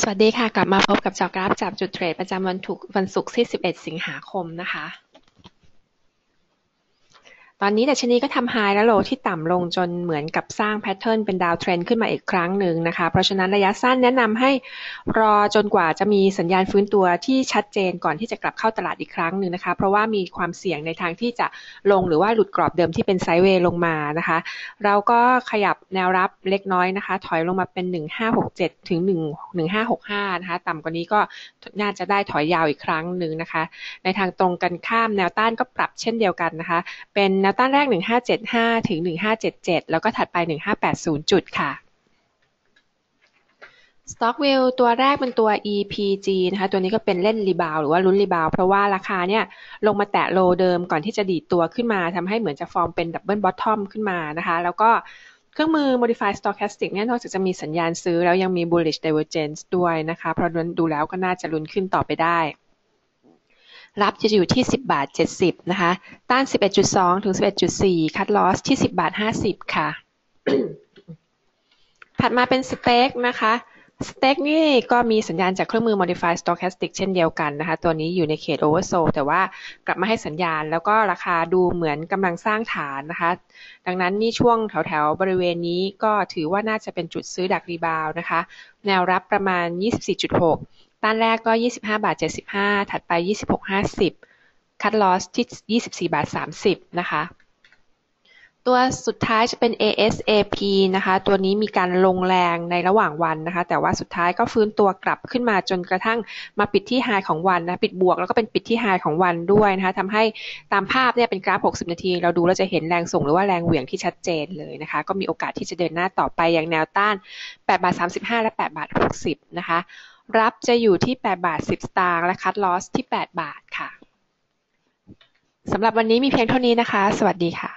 สวัสดีค่ะ กลับมาพบกับจอกราฟจับจุดเทรดประจำวันถูกวันศุกร์ที่ 11 สิงหาคมนะคะ ตอนนี้ดัชนีก็ทำไฮและโลที่ต่ำลงจนเหมือนกับสร้างแพทเทิร์นเป็นดาวเทรนขึ้นมาอีกครั้งหนึ่งนะคะ เพราะฉะนั้นระยะสั้นแนะนำให้รอจนกว่าจะมีสัญญาณฟื้นตัวที่ชัดเจนก่อนที่จะกลับเข้าตลาดอีกครั้งหนึ่งนะคะ เพราะว่ามีความเสี่ยงในทางที่จะลงหรือว่าหลุดกรอบเดิมที่เป็นไซด์เวย์ลงมานะคะ เราก็ขยับแนวรับเล็กน้อยนะคะ ถอยลงมาเป็น 1567 ถึง 1565 นะคะ ต่ำกว่านี้ก็น่าจะได้ถอยยาวอีกครั้งหนึ่งนะคะ ในทางตรงกันข้ามแนวต้านก็ปรับเช่นเดียวกันนะคะ เป็นนวต้านแรก 1575 ถึง 1577 แล้วก็ถัดไป 1580 จุดค่ะ Stockwell ตัวแรกเป็นตัว EPG นะคะ ตัวนี้ก็เป็นเล่นรีบาวหรือว่าลุ้นรีบาวเพราะว่าราคาเนี่ยลงมาแตะโลเดิมก่อนที่จะดีดตัวขึ้นมาทำให้เหมือนจะฟอร์มเป็นดับเบิลบอททอมขึ้นมานะคะ แล้วก็เครื่องมือ modify stochastic เนี่ยนอกจากจะมีสัญญาณซื้อแล้วยังมี bullish divergence ด้วยนะคะ เพราะดูแล้วก็น่าจะลุ้นขึ้นต่อไปได้ รับจะอยู่ที่ 10 บาท 70 นะคะ ต้าน 11.2 ถึง 11.4 คัดลอสที่ 10 บาท 50 ค่ะ ถัดมาเป็นสเต็กนะคะสเต็กนี่ก็มีสัญญาณจากเครื่องมือ modify stochastic เช่นเดียวกันนะคะ ตัวนี้อยู่ในเขต oversold แต่ว่ากลับมาให้สัญญาณ แล้วก็ราคาดูเหมือนกำลังสร้างฐานนะคะ ดังนั้นนี่ช่วงแถวๆ บริเวณนี้ก็ถือว่าน่าจะเป็นจุดซื้อดักรีบาวนะคะ แนวรับประมาณ 24.6 ต้านแรกก็ 25 บาท 75 ถัดไป 26 50 คัดลอสที่ 24 บาท 30 นะคะ ตัวสุดท้ายจะเป็น ASAP นะคะ ตัวนี้มีการลงแรงในระหว่างวันนะคะ แต่ว่าสุดท้ายก็ฟื้นตัวกลับขึ้นมาจนกระทั่งมาปิดที่ไฮของวันนะ ปิดบวกแล้วก็เป็นปิดที่ไฮของวันด้วยนะคะทำให้ตามภาพเนี่ยเป็นกราฟ 60 นาที เราดูเราจะเห็นแรงส่งหรือว่าแรงเหวี่ยงที่ชัดเจนเลยนะคะ ก็มีโอกาสที่จะเดินหน้าต่อไปอย่างแนวต้าน8บาท35 และ8บาท60 นะคะ รับจะอยู่ที่8บาท10สตางค์และคัดลอสที่8บาทค่ะสำหรับวันนี้มีเพียงเท่านี้นะคะ สวัสดีค่ะ